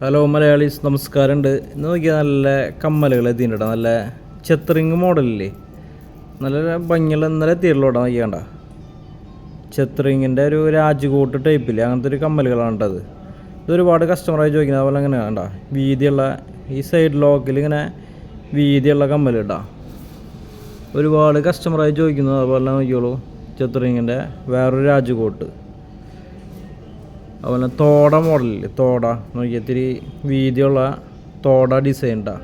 Hello Malayalees നമസ്കാരമുണ്ട്. ഇന്ന് നോക്കിയാൽ നല്ല കമ്മലുകൾ എത്തിയിട്ടുണ്ട് നല്ല ചെത്തറിങ് മോഡലില്ലേ? നല്ല ഭംഗിയുള്ള ഇന്നലെ എത്തിയിട്ടുള്ള കേട്ടോ നോക്കിയാണ്ട ചെത്തറിങ്ങിന്റെ ഒരു രാജ്കോട്ട് ടൈപ്പില്ലേ? അങ്ങനത്തെ ഒരു കമ്മലുകളാണ് കേട്ടത് ഇത് ഒരുപാട് കസ്റ്റമറായി ചോദിക്കുന്നത് അതുപോലെ അങ്ങനെ വേണ്ട വീതിയുള്ള ഈ സൈഡ് ലോക്കിൽ ഇങ്ങനെ വീതിയുള്ള കമ്മൽ ഇടാം ഒരുപാട് കസ്റ്റമറായി ചോദിക്കുന്നത് അതുപോലെ നോക്കിയോളൂ ചെത്തറിങ്ങിന്റെ വേറൊരു രാജ്കോട്ട്. അതുപോലെ തോട മോഡലിൽ തോട. നോക്കിയാൽ ഇത്തിരി വീതിയുള്ള തോട ഡിസൈൻ ഉണ്ടാ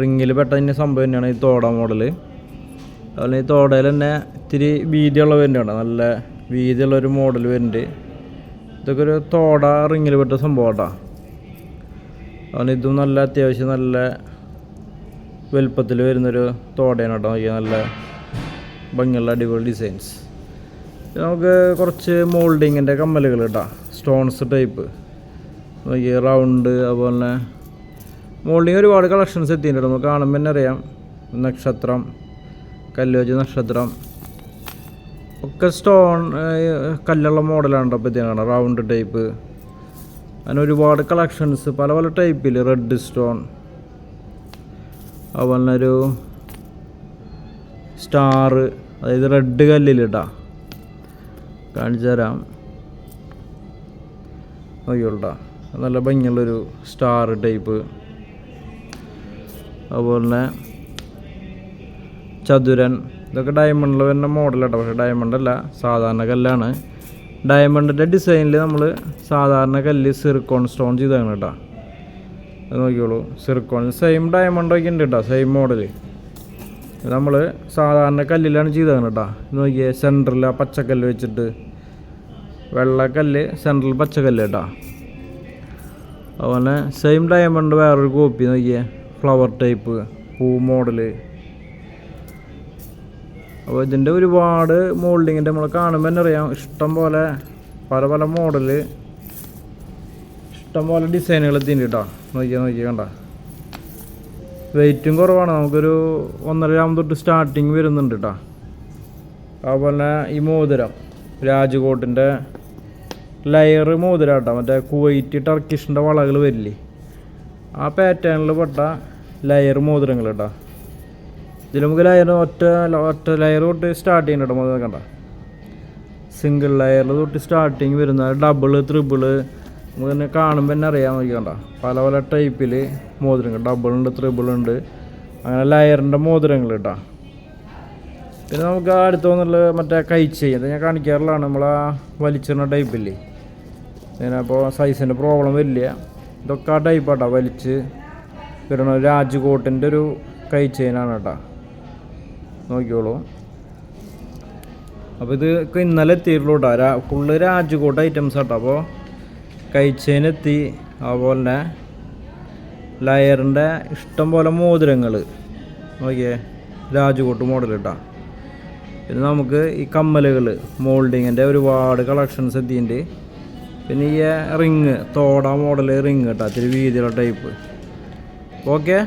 റിങ്ങിൽ തന്നെ സംഭവം തന്നെയാണ് ഈ തോട മോഡൽ അതുപോലെ ഈ തോടയിൽ തന്നെ ഇത്തിരി വീതിയുള്ള വരുന്നുണ്ട് നല്ല വീതിയുള്ള ഒരു മോഡൽ വരുന്നുണ്ട്. ഇതൊക്കെ ഒരു തോട റിങ്ങിൽ പെട്ട സംഭവം കേട്ടോ. അതുപോലെ ഇതും നല്ല അത്യാവശ്യം നല്ല വലുപ്പത്തിൽ വരുന്നൊരു തോടയാണ് കേട്ടോ. നോക്കിയാൽ നല്ല ഭംഗിയുള്ള അടിപൊളി ഡിസൈൻസ് നമുക്ക് കുറച്ച് മോൾഡിങ്ങിന്റെ കമ്മലുകൾ ഇടാം സ്റ്റോൺസ് ടൈപ്പ് റൗണ്ട് അതുപോലെ തന്നെ മോൾഡിങ് ഒരുപാട് കളക്ഷൻസ് എത്തിയിട്ടുണ്ട്. നമുക്ക് കാണുമ്പോൾ തന്നെ അറിയാം. നക്ഷത്രം കല്ലുവച്ച് നക്ഷത്രം. ഒക്കെ സ്റ്റോൺ കല്ലുള്ള മോഡലാണ് അപ്പോൾ ഇതിനാണ് റൗണ്ട് ടൈപ്പ് അങ്ങനെ ഒരുപാട് കളക്ഷൻസ് പല പല ടൈപ്പിൽ റെഡ് സ്റ്റോൺ അതുപോലെ തന്നെ ഒരു സ്റ്റാർ അതായത് റെഡ് കല്ലിലിട്ടാ. കാണിച്ചു തരാം. നോക്കിയോട്ടാ നല്ല ഭംഗിയുള്ളൊരു സ്റ്റാർ ടൈപ്പ് അതുപോലെ തന്നെ ചതുരൻ. ഇതൊക്കെ ഡയമണ്ടിൽ വരുന്ന മോഡലാട്ടോ പക്ഷേ ഡയമണ്ട് അല്ല സാധാരണ കല്ലാണ്. ഡയമണ്ടിന്റെ ഡിസൈനിൽ നമ്മൾ സാധാരണ കല്ല് സിർക്കോൺ സ്റ്റോൺ ചെയ്താണ് കേട്ടോ. അത് നോക്കിയോളൂ സിർക്കോൺ സെയിം ഡയമണ്ട് ഒക്കെ ഉണ്ട് കേട്ടോ സെയിം മോഡൽ നമ്മൾ സാധാരണ കല്ലിലാണ് ചെയ്തതാണ് കേട്ടോ. നോക്കിയേ സെന്ററിൽ ആ പച്ചക്കല്ല് വെച്ചിട്ട് വെള്ളക്കല്ല് സെൻട്രൽ പച്ചക്കല്ല് കേട്ടോ. അതുപോലെ സെയിം ഡയമണ്ട് വേറൊരു കോപ്പി നോക്കിയേ ഫ്ലവർ ടൈപ്പ് പൂ മോഡൽ അപ്പോൾ ഇതിന്റെ ഒരുപാട് മോൾഡിങ്ങിന്റെ നമ്മൾ കാണുമ്പോൾ തന്നെ അറിയാം ഇഷ്ടം പോലെ പല പല മോഡൽ ഇഷ്ടം പോലെ ഡിസൈനുകൾ എത്തിയിട്ടുണ്ട് കേട്ടോ. നോക്കിയാൽ നോക്കിയാൽ കണ്ട. വെയിറ്റും കുറവാണ്. നമുക്കൊരു ഒന്നര ഗ്രാം തൊട്ട് സ്റ്റാർട്ടിങ് വരുന്നുണ്ട് കേട്ടോ. അതുപോലെ ഈ മോതിരം രാജ്കോട്ടിന്റെ ലെയർ മോതിരാട്ടോ മറ്റേ കുവൈറ്റ് ടർക്കിഷിന്റെ വളകൾ വരില്ലേ? ആ പാറ്റേണിൽ പെട്ട ലെയർ മോതിരങ്ങൾ കേട്ടോ ഇതിൽ നമുക്ക് ലെയർ ഒറ്റ ഒറ്റ ലെയർ തൊട്ട് സ്റ്റാർട്ട് ചെയ്യണം കേട്ടോ മോതിരം കണ്ട സിംഗിൾ ലെയറിൽ തൊട്ട് സ്റ്റാർട്ടിങ് വരുന്ന ഡബിൾ ത്രിബിൾ നമുക്ക് തന്നെ കാണുമ്പോൾ തന്നെ അറിയാൻ നോക്കിക്കണ്ട പല പല ടൈപ്പിൽ മോതിരങ്ങൾ ഡബിളുണ്ട് ത്രിബിളുണ്ട് അങ്ങനെ ലെയറിന്റെ മോതിരങ്ങൾ കേട്ടോ പിന്നെ നമുക്ക് അടുത്ത് വന്നുള്ള മറ്റേ അത് ഞാൻ കാണിക്കാറുള്ളതാണ്. നമ്മൾ ആ വലിച്ചിടുന്ന ടൈപ്പില്ലേ ഇങ്ങനെ അപ്പോൾ സൈസിന്റെ പ്രോബ്ലം വരില്ല. ഇതൊക്കെ ആ ടൈപ്പാട്ടോ വലിച്ച്. വരണ രാജ്കോട്ടിന്റെ ഒരു കൈ ചെയിനാണ് കേട്ടോ. നോക്കിയോളൂ അപ്പോൾ ഇത് ഇന്നലെ എത്തിയിട്ടുള്ളൂ കേട്ടോ. ഫുള്ള് രാജ്കോട്ട് ഐറ്റംസ് കേട്ടോ അപ്പോൾ കൈ ചെയിൻ അതുപോലെ തന്നെ ലയറിന്റെ ഇഷ്ടം പോലെ മോതിരങ്ങൾ നോക്കിയേ രാജ്കോട്ട് മോഡൽ കേട്ടോ പിന്നെ നമുക്ക് ഈ കമ്മലുകൾ മോൾഡിങ്ങിന്റെ ഒരുപാട് കളക്ഷൻസ് എത്തിയിട്ടുണ്ട്. പിന്നെ ഈ റിങ് തോട മോഡൽ റിങ് കേട്ടോ ഇത്തിരി വീതിയുള്ള ടൈപ്പ് ഓക്കെ